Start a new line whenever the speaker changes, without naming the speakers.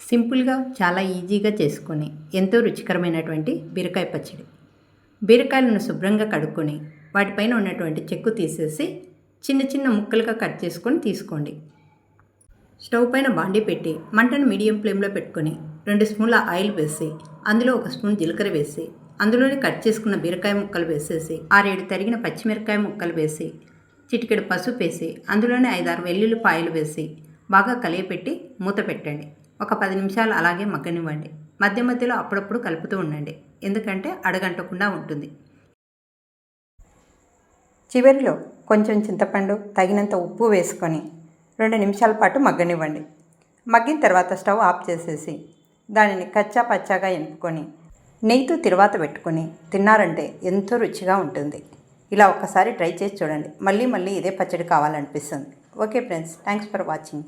సింపుల్గా చాలా ఈజీగా చేసుకొని ఎంతో రుచికరమైనటువంటి బీరకాయ పచ్చడి. బీరకాయలను శుభ్రంగా కడుక్కొని వాటిపైన ఉన్నటువంటి చెక్కు తీసేసి చిన్న చిన్న ముక్కలుగా కట్ చేసుకొని తీసుకోండి. స్టవ్ పైన బాండీ పెట్టి మంటను మీడియం ఫ్లేమ్లో పెట్టుకొని రెండు స్పూన్ల ఆయిల్ వేసి అందులో ఒక స్పూన్ జీలకర్ర వేసి అందులోనే కట్ చేసుకున్న బీరకాయ ముక్కలు వేసేసి ఆరేడు తరిగిన పచ్చిమిరకాయ ముక్కలు వేసి చిటికెడు పసుపు వేసి అందులోనే ఐదారు వెల్లుల్లి పాయలు వేసి బాగా కలియపెట్టి మూత పెట్టండి. ఒక పది నిమిషాలు అలాగే మగ్గనివ్వండి. మధ్య మధ్యలో అప్పుడప్పుడు కలుపుతూ ఉండండి. ఎందుకంటే అడగంటకుండా ఉంటుంది. చివరిలో కొంచెం చింతపండు తగినంత ఉప్పు వేసుకొని రెండు నిమిషాల పాటు మగ్గనివ్వండి. మగ్గిన తర్వాత స్టవ్ ఆఫ్ చేసేసి దానిని కచ్చా పచ్చాగా ఎంపుకొని నెయ్యితో తిరువాత పెట్టుకొని తిన్నారంటే ఎంతో రుచిగా ఉంటుంది. ఇలా ఒక్కసారి ట్రై చేసి చూడండి. మళ్ళీ మళ్ళీ ఇదే పచ్చడి కావాలనిపిస్తుంది. Okay friends thanks for watching.